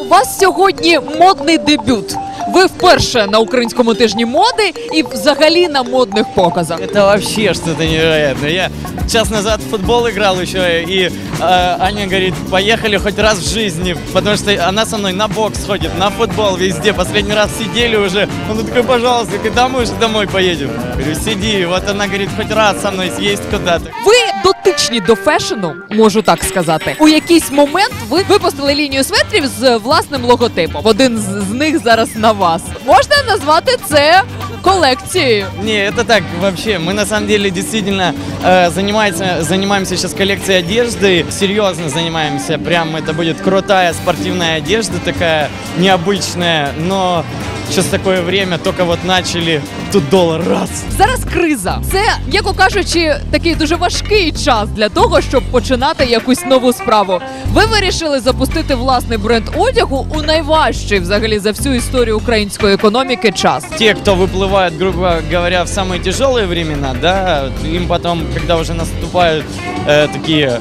У вас сьогодні модний дебют. Ви вперше на українському тижні моди і взагалі на модних показах. Это вообще что-то невероятное. Я час назад в футбол играл еще, и э, Аня говорит, поехали хоть раз в жизни, потому что она со мной на бокс ходит, на футбол везде. Последний раз сидели уже. Он такой, пожалуйста, когда мы уже домой поедем? Говорю, сиди. Вот она говорит, хоть раз со мной съесть куда-то. Ви дотичні до фешену, можу так сказати. У якийсь момент ви випустили лінію светрів з власним логотипом. Один з, з них зараз на вас. Можна назвати це колекцією. Не, это так вообще. Мы на самом деле действительно э, занимаемся, занимаемся сейчас коллекцией одежды. Серьезно занимаемся. Прям это будет крутая спортивная одежда, такая необычная. Но сейчас такое время, только вот начали, тут доллар раз. Зараз криза. Це, м'яко кажучи, такий дуже важкий час для того, щоб починати якусь нову справу. Ви вирішили запустити власний бренд одягу у найважчий взагалі за всю історію української економіки час. Те, кто выплывают, грубо говоря, в самые тяжелые времена, да, им потом, когда уже наступают э, такие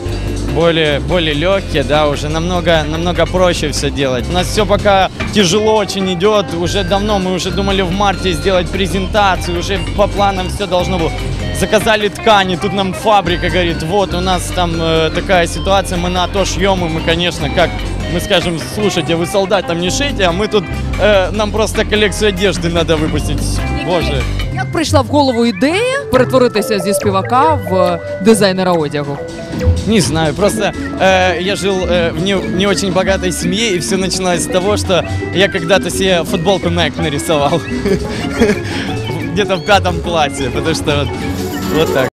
более, более легкие, да, уже намного, намного проще все делать. У нас все пока тяжело очень идет. Уже давно мы уже думали в марте сделать презентацию, уже по планам все должно было. Заказали ткани, тут нам фабрика говорит, вот у нас там э, такая ситуация, мы на то шьем, и мы, конечно, как мы скажем, слушайте, вы солдат там не шейте, а мы тут, э, нам просто коллекцию одежды надо выпустить. Боже. Як прийшла в голову ідея перетворитися зі співака в дизайнера одягу? Не знаю, просто э, я жил э, в не, не очень богатой семье, и все начиналось с того, что я когда-то себе футболку Nike нарисовал. Где-то в пятом классе, потому что вот, вот так.